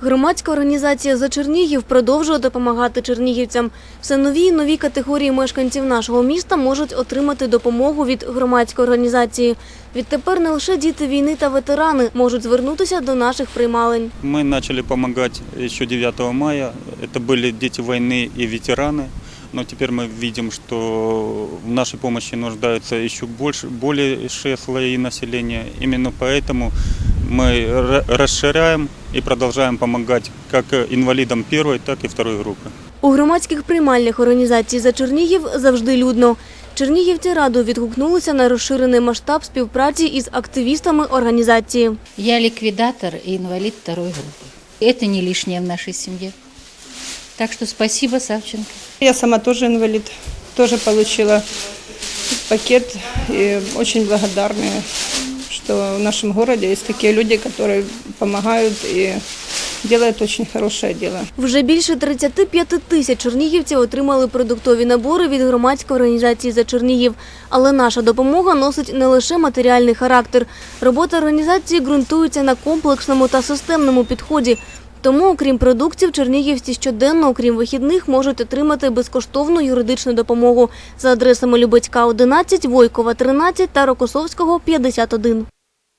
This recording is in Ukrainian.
Громадська організація «За Чернігів» продовжує допомагати чернігівцям. Все нові і нові категорії мешканців нашого міста можуть отримати допомогу від громадської організації. Відтепер не лише діти війни та ветерани можуть звернутися до наших приймалень. Мы начали помогать еще 9 мая. Это были дети войны и ветераны. Но теперь мы видим, что в нашей помощи нуждаются еще больше, большие слои населения. Именно поэтому мы ра- расширяем и продолжаем помогать как инвалидам первой, так и второй группы. У громадських приймальних організацій «За Чернігів» завжди людно. Чернігівці радо відгукнулися на розширений масштаб співпраці із активістами організації. Я ликвидатор и инвалид второй группы. Это не лишнее в нашей семье. Так что спасибо, Савченко. Я сама тоже инвалид, тоже получила пакет и очень благодарны, что в нашем городе есть такие люди, которые помогают и делают очень хорошее дело. Вже більше 35 тисяч чернігівців отримали продуктові набори від громадської організації «За Чернігів». Але наша допомога носить не лише матеріальний характер. Робота організації ґрунтується на комплексному та системному підході. Тому, окрім продуктів, чернігівці щоденно, окрім вихідних, можуть отримати безкоштовну юридичну допомогу за адресами Любецька, 11, Войкова, 13 та Рокосовського, 51.